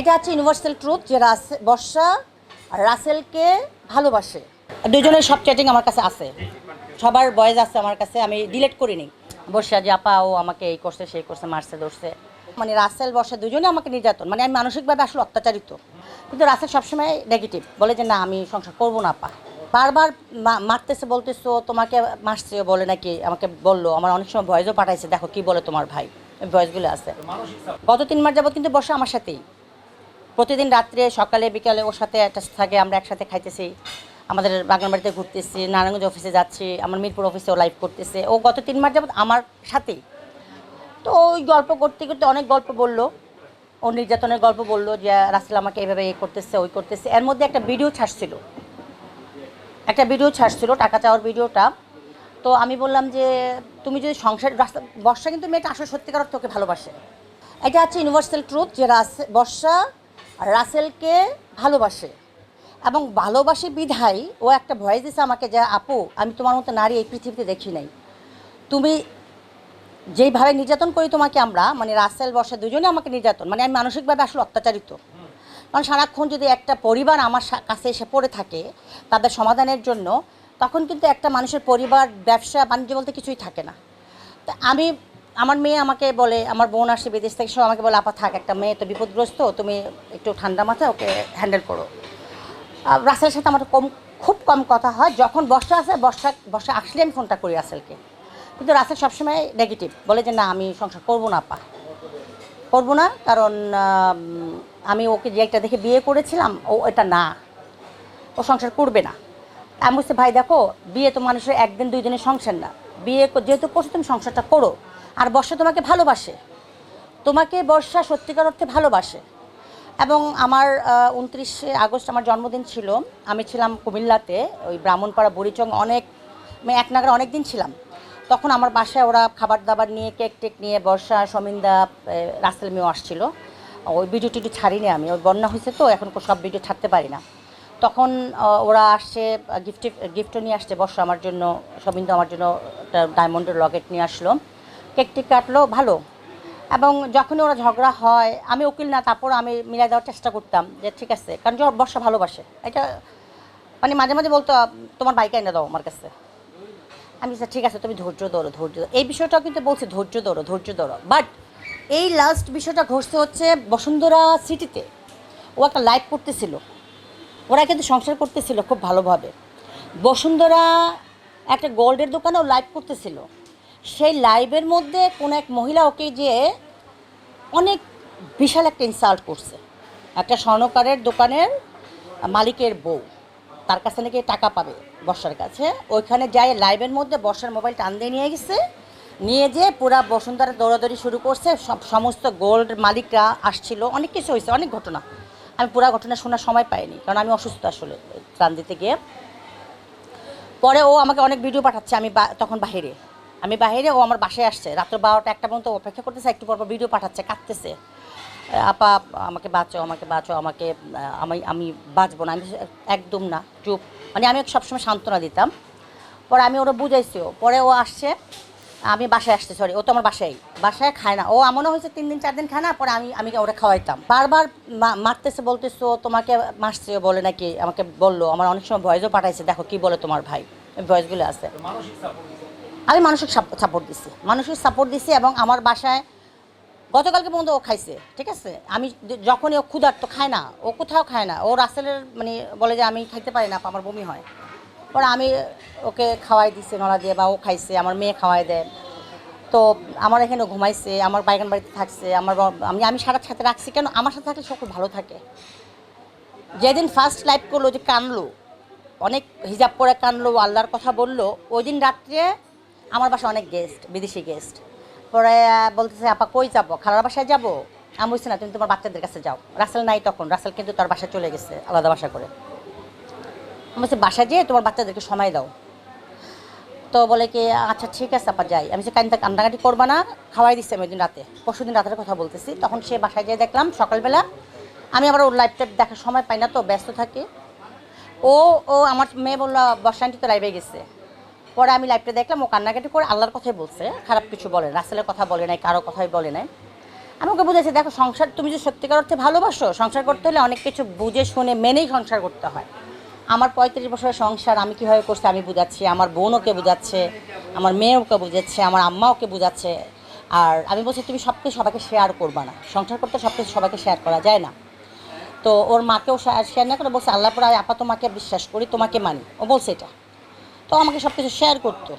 এটা হচ্ছে universal truth যে রাসে, বর্ষা রাসেলকে ভালোবাসে। দুজনের সব চ্যাটিং আমার কাছে আছে। সবার বয়েজ আছে আমার কাছে, আমি ডিলেট করিনি। বর্ষা যে, আপা, ও আমাকে এই করছে, সেই করছে, মারছে, ধরছে। মানে রাসেল, বর্ষা দুজনে আমাকে নির্যাতন। মানে আমি মানসিকভাবে আসলে অত্যাচারিত। কিন্তু রাসেল সবসময় নেগেটিভ বলে যে, না, আমি সংসার করব না, আপা। বারবার মারতেছে, বলতেছো তোমাকে মারছে বলে নাকি, আমাকে বলল। আমার অনেক সময় ভয়েসও পাঠাইছে, দেখো, কি বলে তোমার ভাই? ভয়েসগুলো আছে। গত তিন মাস যাবত কিন্তু বর্ষা আমার সাথেই। প্রতিদিন রাত্রে, সকালে, বিকালে ওর সাথে একটা থাকে, আমরা একসাথে খাইতেছি। আমাদের বাগানবাড়িতে ঘুরতেছি, নারায়ণগঞ্জ অফিসে যাচ্ছি, আমার মিরপুর অফিসেও লাইভ করতেছে। ও গত তিন মাস যাবত আমার সাথেই তো ওই গল্প করতে করতে অনেক গল্প বলল। ও নির্যাতনের গল্প বলল যে, রাসেল আমাকে এভাবে এ করতেছে, ওই করতেছে। এর মধ্যে একটা ভিডিও ছাড়ছিল। একটা ভিডিও ছাড়ছিল, টাকা চাওয়ার ভিডিওটা তো আমি বললাম যে, তুমি যদি সংসার রাস্তা, বর্ষা কিন্তু মেয়েটা আসলে সত্যিকার ওকে ভালোবাসে। এটা হচ্ছে ইউনিভার্সাল ট্রুথ যে রাসে, বর্ষা রাসেলকে ভালোবাসে। এবং ভালোবাসে বিধায় ও একটা ভয়েস দিছে আমাকে যে, আপু, আমি তোমার মতো নারী এই পৃথিবীতে দেখি নাই। তুমি যেইভাবে নির্যাতন করি তোমাকে আমরা মানে রাসেল, বর্ষা দুজনে আমাকে নির্যাতন মানে আমি মানসিকভাবে আসলে অত্যাচারিত। কারণ সারাক্ষণ যদি একটা পরিবার আমার কাছে এসে পড়ে থাকে তাদের সমাধানের জন্য, তখন কিন্তু একটা মানুষের পরিবার, ব্যবসা, বাণিজ্য বলতে কিছুই থাকে না। তা আমি আমার মেয়ে আমাকে বলে, আমার বোন আসে বিদেশ থেকে সব আমাকে বলে, আপা, থাক, একটা মেয়ে তো বিপদগ্রস্ত, তুমি একটু ঠান্ডা মাথায় ওকে হ্যান্ডেল করো। আর রাসেলের সাথে আমার কম, খুব কম কথা হয়। যখন বর্ষা আসে, বর্ষা বর্ষা আসলে আমি ফোনটা করি রাসেলকে। কিন্তু রাসেল সবসময় নেগেটিভ বলে যে, না, আমি সংসার করব না, আপা। করব না, কারণ আমি ওকে যে একটা দেখে বিয়ে করেছিলাম, ও এটা না। ও সংসার করবে না। আমি বলছি, ভাই, দেখো, বিয়ে তো মানুষের একদিন, দুই দিনের সংসার না। বিয়ে যেহেতু করছ, তুমি সংসারটা করো। আর বর্ষা তোমাকে ভালোবাসে। তোমাকে বর্ষা সত্যিকার অর্থে ভালোবাসে। এবং আমার উনত্রিশে আগস্ট আমার জন্মদিন ছিল। আমি ছিলাম কুমিল্লাতে, ওই ব্রাহ্মণপাড়া বুড়িচং অনেক আমি এক নাগারে অনেক দিন ছিলাম। তখন আমার বাসায় ওরা খাবার দাবার নিয়ে কেক টেক নিয়ে, বর্ষা সমিন্দা রাসেল মেয়েও আসছিল। ওই ভিডিও টিডিও ছাড়িনি আমি। ওই বন্যা হয়েছে তো, এখন সব ভিডিও ছাড়তে পারি না। তখন ওরা আসছে, গিফটে, গিফটও নিয়ে আসছে বর্ষা আমার জন্য সমিন্দা আমার জন্য একটা ডায়মন্ডের লকেট নিয়ে আসলো। কেক টেক কাটলো ভালো। এবং যখনই ওরা ঝগড়া হয় আমি উকিল না তারপর আমি মিলাই দেওয়ার চেষ্টা করতাম যে ঠিক আছে কারণ যে বর্ষা ভালোবাসে। এটা মানে মাঝে মাঝে বলতো তোমার বাইক এনে দাও আমার কাছে। আমি বলছি, ঠিক আছে তুমি ধৈর্য ধরো ধৈর্য ধরো। এই বিষয়টাও কিন্তু বলছি ধৈর্য ধরো ধৈর্য ধরো। বাট এই লাস্ট বিষয়টা ঘটছে হচ্ছে বসুন্ধরা সিটিতে ও একটা লাইভ করতেছিল। ওরা কিন্তু সংসার করতেছিল খুব ভালোভাবে। বসুন্ধরা একটা গোল্ডের দোকানে ও লাইভ করতেছিল। সেই লাইভের মধ্যে কোনো এক মহিলা ওকে যে অনেক বিশাল একটা ইনসাল্ট করছে। একটা স্বর্ণকারের দোকানের মালিকের বউ, তার কাছে নাকি টাকা পাবে বর্ষার কাছে। ওইখানে যাই লাইভের মধ্যে বর্ষার মোবাইল টান দিয়ে নিয়ে গেছে। নিয়ে যে পুরা বসুন্ধরা দৌড়াদৌড়ি শুরু করছে। সব, সমস্ত গোল্ড মালিকরা আসছিল। অনেক কিছু হয়েছে, অনেক ঘটনা। আমি পুরা ঘটনা শোনার সময় পাইনি, কারণ আমি অসুস্থ আসলে ত্রাণ দিতে গিয়ে। পরে ও আমাকে অনেক ভিডিও পাঠাচ্ছে, আমি তখন বাহিরে। আমি বাইরে, ও আমার বাসায় আসছে। রাত্র বারোটা একটা পর্যন্ত অপেক্ষা করতেছে, একটু পর ভিডিও পাঠাচ্ছে, কাঁদতেছে। আপা, আমাকে বাঁচো আমাকে বাঁচো, আমাকে আমি আমি বাঁচবো না। আমি একদম না, চুপ। মানে আমি সবসময় সান্ত্বনা দিতাম। পরে আমি ওরা বুঝাইছিও পরে ও আসছে, আমি বাসায় আসছে সরি ও তো আমার বাসায়। বাসায় খায় না। ও এমনও হয়েছে, তিন দিন, চার দিন খায় না, পরে আমি আমি ওরা খাওয়াইতাম। বারবার মারতেছে, বলতেছো তোমাকে মারছে বলে নাকি, আমাকে বলল, আমার অনেক সময় ভয়েসও পাঠাইছে, দেখো কি বলে তোমার ভাই। ভয়েসগুলো আছে। আমি মানসিক সাপোর্ট দিছি। মানসিক সাপোর্ট দিছি এবং আমার বাসায় গতকালকে পর্যন্ত ও খাইছে, ঠিক আছে? আমি যখনই ও ক্ষুধার্ত খায় না, ও কোথাও খায় না, ও রাসেলের মানে বলে যে আমি খাইতে পারি না আমার বমি হয়। পরে আমি ওকে খাওয়াই দিছি, নলা দিয়ে, বা ও খাইছে, আমার মেয়ে খাওয়াই দেয়। তো আমার এখানে ঘুমাইছে, আমার বাইগান বাড়িতে থাকছে, আমার আমি আমি সারা সাথে রাখছি কেন? আমার সাথে থাকলে খুব ভালো থাকে। যেদিন ফার্স্ট লাইভ করল যে কানলো, অনেক হিজাব পরে কানলো আল্লাহর কথা বলল, ওই দিন রাত্রে আমার বাসায় অনেক গেস্ট বিদেশি গেস্ট পরে বলতেছে, আপা, কই যাব? খালার বাসায় যাব? আমি বলছি, না, তুমি তোমার বাচ্চাদের কাছে যাও। রাসেল নাই তখন। রাসেল কিন্তু তার বাসায় চলে গেছে, আলাদা বাসা করে। আমি বলছি, বাসায় যেয়ে তোমার বাচ্চাদেরকে সময় দাও। তো বলে কি আচ্ছা ঠিক আছে, আপা, যাই। আমি সে কান্না, কান্নাকাটি করবা না, খাওয়াই দিচ্ছি আমি ওই দিন রাতে। পরশু দিন রাতের কথা বলতেছি, তখন সে বাসায় যেয়ে দেখলাম, সকালবেলা। আমি আবার ওর লাইফটা দেখার সময় পাই না তো, ব্যস্ত থাকি। ও ও আমার মেয়ে বলল বর্ষান্টি তো লাইভে গেছে। পরে আমি লাইভটা দেখলাম, ও কান্নাকাটি করে আল্লাহর কথাই বলছে, খারাপ কিছু বলে রাসেলের কথা বলে নাই, কারও কথাই বলে নাই। আমি ওকে বুঝেছি দেখো, সংসার, তুমি যদি সত্যিকার অর্থে ভালোবাসো, সংসার করতে হলে অনেক কিছু বুঝে, শুনে, মেনেই সংসার করতে হয়। আমার পঁয়ত্রিশ বছরের সংসার আমি কীভাবে করছি, আমি বুঝাচ্ছি, আমার বোন ওকে বুঝাচ্ছে, আমার মেয়ে ওকে বুঝাচ্ছে, আমার আম্মা ওকে বুঝাচ্ছে। আর আমি বলছি, তুমি সব কিছু সবাইকে শেয়ার করবা না, সংসার করতে সব কিছু সবাইকে শেয়ার করা যায় না। তো ওর মাকেও শেয়ার না করে বলছে, আল্লাহ পরে আপা তোমাকে বিশ্বাস করি, তোমাকে মানি। ও বলছে এটা। তো আমাকে সব কিছু শেয়ার করতো।